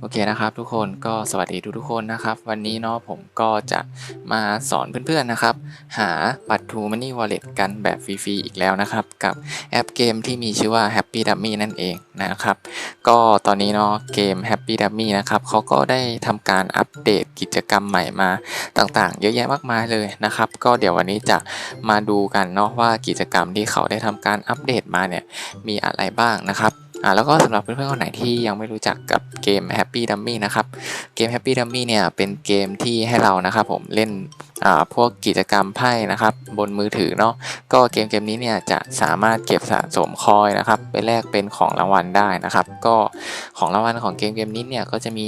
โอเคนะครับทุกคนก็สวัสดีทุกๆคนนะครับ วันนี้เนาะผมก็จะมาสอนเพื่อนๆนะครับ หาบัตร True Money Wallet กันแบบฟรีๆอีกแล้วนะครับ กับแอปเกมที่มีชื่อว่า Happy Dummy นั่นเองนะครับ ก็ตอนนี้เนาะเกม Happy Dummy นะครับเขาก็ได้ทำการอัปเดตกิจกรรมใหม่มาต่างๆ เยอะแยะมากมายเลยนะครับ ก็เดี๋ยววันนี้จะมาดูกันเนาะว่ากิจกรรมที่เขาได้ทำการอัปเดตมาเนี่ยมีอะไรบ้างนะครับ อ่าแล้วก็สำหรับเพื่อนๆคนไหนที่ยังไม่รู้จักกับเกม Happy Dummy นะครับเกม Happy Dummy เนี่ยเป็นเกมที่ให้เรานะครับผมเล่นอ่าพวกกิจกรรมไพ่นะครับบนมือถือเนาะก็เกมเกมนี้เนี่ยจะสามารถเก็บสะสมคอยนะครับไปแลกเป็นของรางวัลได้นะครับก็ของรางวัลของเกมเกมนี้เนี่ยก็จะมี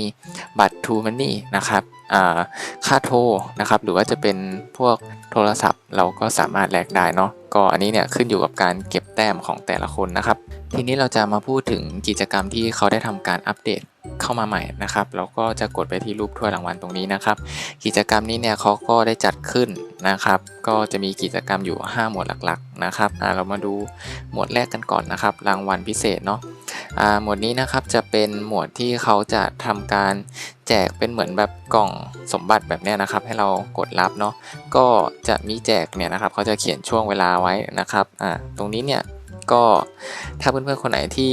บัตร True Money นะครับอ่าค่าโทรนะครับหรือว่าจะเป็นพวกโทรศัพท์เราก็สามารถแลกได้เนาะ ก็อันนี้เนี่ยขึ้นอยู่กับการเก็บแต้มของแต่ละคนนะครับ ทีนี้เราจะมาพูดถึงกิจกรรมที่เขาได้ทำการอัปเดตเข้ามาใหม่นะครับเราก็จะกดไปที่รูปถ้วยรางวัลตรงนี้นะครับ กิจกรรมนี้เนี่ยเขาก็ได้จัดขึ้นนะครับ ก็จะมีกิจกรรมอยู่ 5 หมวดหลักๆนะครับเรามาดูหมวดแรกกันก่อนนะครับ รางวัลพิเศษเนาะ หมวดนี้นะครับจะเป็นหมวดที่เขาจะทำการแจกเป็นเหมือนแบบกล่องสมบัติแบบนี้นะครับ ให้เรากดรับเนาะก็จะมีแจกเนี่ยนะครับเขาจะเขียนช่วงเวลาไว้นะครับอ่าตรงนี้เนี่ยก็ถ้าเพื่อนๆคนไหนที่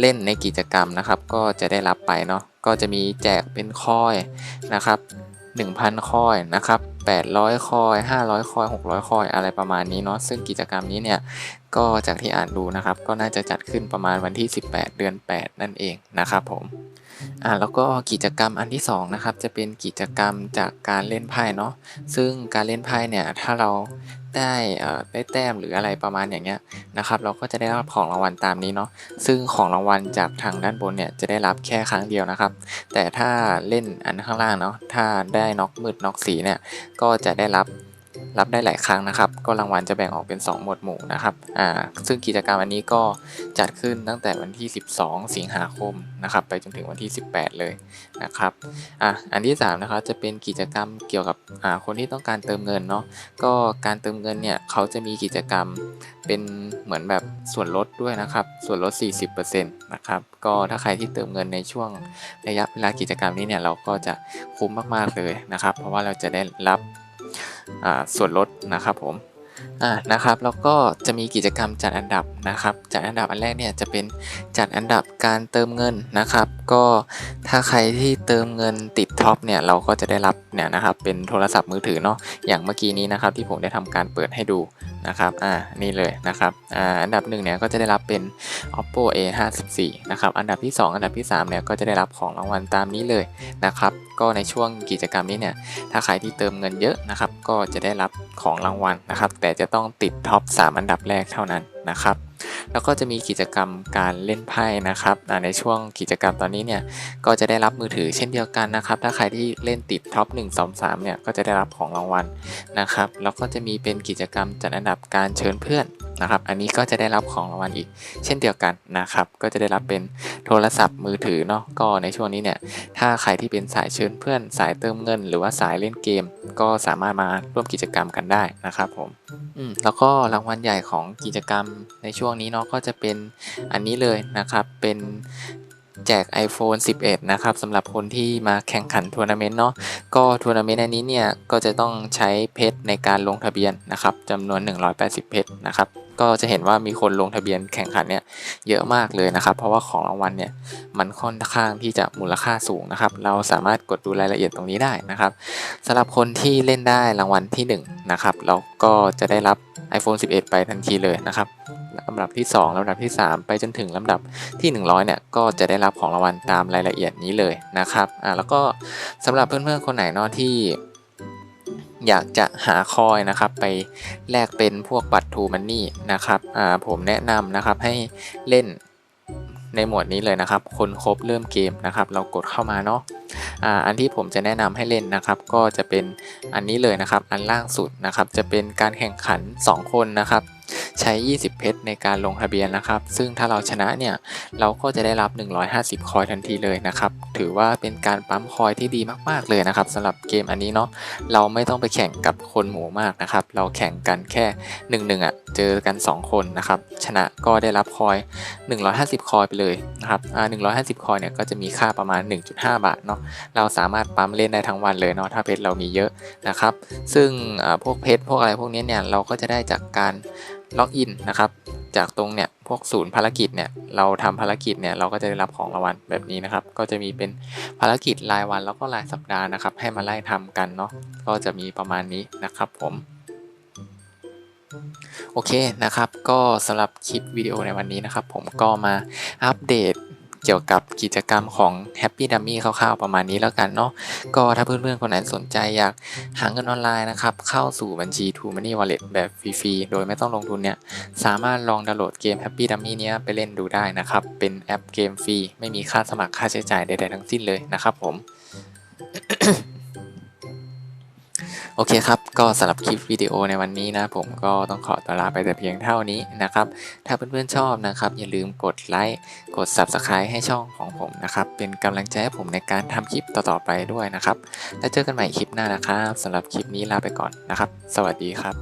เล่นในกิจกรรมนะครับ ก็จะได้รับไปเนาะก็จะมีแจกเป็นคอยนะครับ 1,000 คอยนะครับ800 คอย 500 คอย 600 คอย อะไรประมาณนี้เนาะซึ่งกิจกรรมนี้เนี่ยก็จากที่อ่านดูนะครับ ก็น่าจะจัดขึ้นประมาณวันที่ 18 เดือน 8 นั่นเองนะครับผมอ่าแล้วก็กิจกรรมอันที่สองนะครับจะเป็นกิจกรรมจากการเล่นไพ่เนาะซึ่งการเล่นไพ่เนี่ยถ้าเราได้เอ่อได้แต้มหรืออะไรประมาณอย่างเงี้ยนะครับเราก็จะได้รับของรางวัลตามนี้เนาะซึ่งของรางวัลจากทางด้านบนเนี่ยจะได้รับแค่ครั้งเดียวนะครับ แต่ถ้าเล่นอันข้างล่างเนาะถ้าได้น็อกมืดน็อกสีเนี่ยก็จะได้รับ รับได้หลายครั้งนะครับ ก็รางวัลจะแบ่งออกเป็น 2 หมวดหมู่นะครับอ่าซึ่งกิจกรรมอันนี้ก็จัดขึ้นตั้งแต่วันที่ 12 สิงหาคมนะครับ ไปจนถึงวันที่ 18 เลยนะครับอะอันที่3นะครับจะเป็นกิจกรรมเกี่ยวกับอ่าคนที่ต้องการเติมเงินเนาะก็การเติมเงินเนี่ยเขาจะมีกิจกรรมเป็นเหมือนแบบส่วนลดด้วยนะครับ ส่วนลด 40%นะครับก็ถ้าใครที่เติมเงินในช่วงระยะเวลากิจกรรมนี้เนี่ยเราก็จะคุ้มมากๆเลยนะครับ เพราะว่าเราจะได้รับ ส่วนลดนะครับผมนะครับแล้วก็จะมีกิจกรรมจัดอันดับนะครับ จัดอันดับอันแรกเนี่ยจะเป็นจัดอันดับการเติมเงินนะครับ ก็ถ้าใครที่เติมเงินติดท็อปเนี่ยเราก็จะได้รับเนี่ยนะครับเป็นโทรศัพท์มือถือเนาะอย่างเมื่อกี้นี้นะครับที่ผมได้ทำการเปิดให้ดู นะครับ อ่า นี่เลยนะครับ อ่า อันดับหนึ่งเนี่ยก็จะได้รับเป็น oppo a 5 4นะครับ อันดับที่ 2 อันดับที่3เนี่ยก็จะได้รับของรางวัลตามนี้เลยนะครับ ก็ในช่วงกิจกรรมนี้เนี่ย ถ้าใครที่เติมเงินเยอะนะครับ ก็จะได้รับของรางวัลนะครับ แต่จะต้องติดท็อป 3 อันดับแรกเท่านั้นนะครับ แล้วก็จะมีกิจกรรมการเล่นไพ่นะครับในช่วงกิจกรรมตอนนี้เนี่ยก็จะได้รับมือถือเช่นเดียวกันนะครับ ถ้าใครที่เล่นติดท็อป1 2 3เนี่ยก็จะได้รับของรางวัลนะครับแล้วก็จะมีเป็นกิจกรรมจัดอันดับการเชิญเพื่อน นะครับ อันนี้ก็จะได้รับของรางวัลอีก เช่นเดียวกันนะครับ ก็จะได้รับเป็นโทรศัพท์มือถือเนาะ ก็ในช่วงนี้เนี่ย ถ้าใครที่เป็นสายเชิญเพื่อน สายเติมเงิน หรือว่าสายเล่นเกม ก็สามารถมาร่วมกิจกรรมกันได้นะครับผม อืม แล้วก็รางวัลใหญ่ของกิจกรรมในช่วงนี้เนาะ ก็จะเป็นอันนี้เลยนะครับ เป็นแจก iPhone 11 นะครับสำหรับคนที่มาแข่งขันทัวร์นาเมนต์เนาะก็ทัวร์นาเมนต์อันนี้เนี่ย ก็จะต้องใช้เพชรในการลงทะเบียนนะครับจำนวน 180 เพชรนะครับ ก็จะเห็นว่ามีคนลงทะเบียนแข่งขันเนี่ยเยอะมากเลยนะครับ เพราะว่าของรางวัลเนี่ยมันค่อนข้างที่จะมูลค่าสูงนะครับ เราสามารถกดดูรายละเอียดตรงนี้ได้นะครับสำหรับคนที่เล่นได้รางวัลที่1นะครับเราก็จะได้รับ iPhone 11 ไปทันทีเลยนะครับลำดับที่ 2ลำดับที่ 3 ไปจนถึงลำดับที่ 100เนี่ยก็จะได้รับของรางวัลตามรายละเอียดนี้เลยนะครับอ่าแล้วก็สำหรับเพื่อนๆคนไหนเนาะที่ อยากจะหาคอยนะครับไปแลกเป็นพวกบัตรทูมันนี่นะครับผมแนะนำนะครับให้เล่นในหมวดนี้เลยนะครับ คนครบเริ่มเกมนะครับ เรากดเข้ามาเนาะอ่าอันที่ผมจะแนะนำให้เล่นนะครับ ก็จะเป็นอันนี้เลยนะครับ อันล่างสุดนะครับ จะเป็นการแข่งขัน 2 คนนะครับ ใช้ 20 เพชรในการลงทะเบียนนะครับ ซึ่งถ้าเราชนะเนี่ย เราก็จะได้รับ 150 คอยทันทีเลยนะครับ ถือว่าเป็นการปั๊มคอยที่ดีมาก ๆ เลยนะครับสำหรับเกมอันนี้เนาะ เราไม่ต้องไปแข่งกับคนหมู่มากนะครับ เราแข่งกันแค่1นึอะ เจอกัน 2 คนนะครับ ชนะก็ได้รับคอย 150 คอยไปเลยนะครับอ่า150คอยเนี่ยก็จะมีค่าประมาณ 1.5 บาทเนาะ เราสามารถปั๊มเล่นได้ทั้งวันเลยเนาะ ถ้าเพชรเรามีเยอะนะครับ ซึ่งพวกเพชรพวกอะไรพวกนี้เนี่ย เราก็จะได้จากการ ล็อกอินนะครับ จากตรงเนี่ยพวกศูนย์ภารกิจเนี่ยเราทำภารกิจเนี่ยเราก็จะได้รับของรางวัลแบบนี้นะครับ ก็จะมีเป็นภารกิจรายวันแล้วก็รายสัปดาห์นะครับ ให้มาไล่ทำกันเนาะก็จะมีประมาณนี้นะครับผมโอเคนะครับ ก็สำหรับคลิปวิดีโอในวันนี้นะครับ ผมก็มาอัปเดต เกี่ยวกับกิจกรรมของ Happy Dummy คร่าวๆประมาณนี้แล้วกันเนาะก็ถ้าเพื่อนๆ คนไหนสนใจอยากหาเงินออนไลน์นะครับ เข้าสู่บัญชี True Money Wallet แบบฟรีๆ โดยไม่ต้องลงทุนเนี่ย สามารถลองดาวน์โหลดเกม Happy Dummy เนี้ยไปเล่นดูได้นะครับ เป็นแอปเกมฟรีไม่มีค่าสมัครค่าใช้จ่ายใดๆทั้งสิ้นเลยนะครับผม โอเคครับ ก็สำหรับคลิปวิดีโอในวันนี้นะ ผมก็ต้องขอตัวลาไปแต่เพียงเท่านี้นะครับ ถ้าเพื่อนๆชอบนะครับ อย่าลืมกดไลค์กด Subscribe ให้ช่องของผมนะครับ เป็นกำลังใจให้ผมในการทำคลิปต่อๆไปด้วยนะครับ แล้วเจอกันใหม่คลิปหน้านะครับสำหรับคลิปนี้ลาไปก่อนนะครับ สวัสดีครับ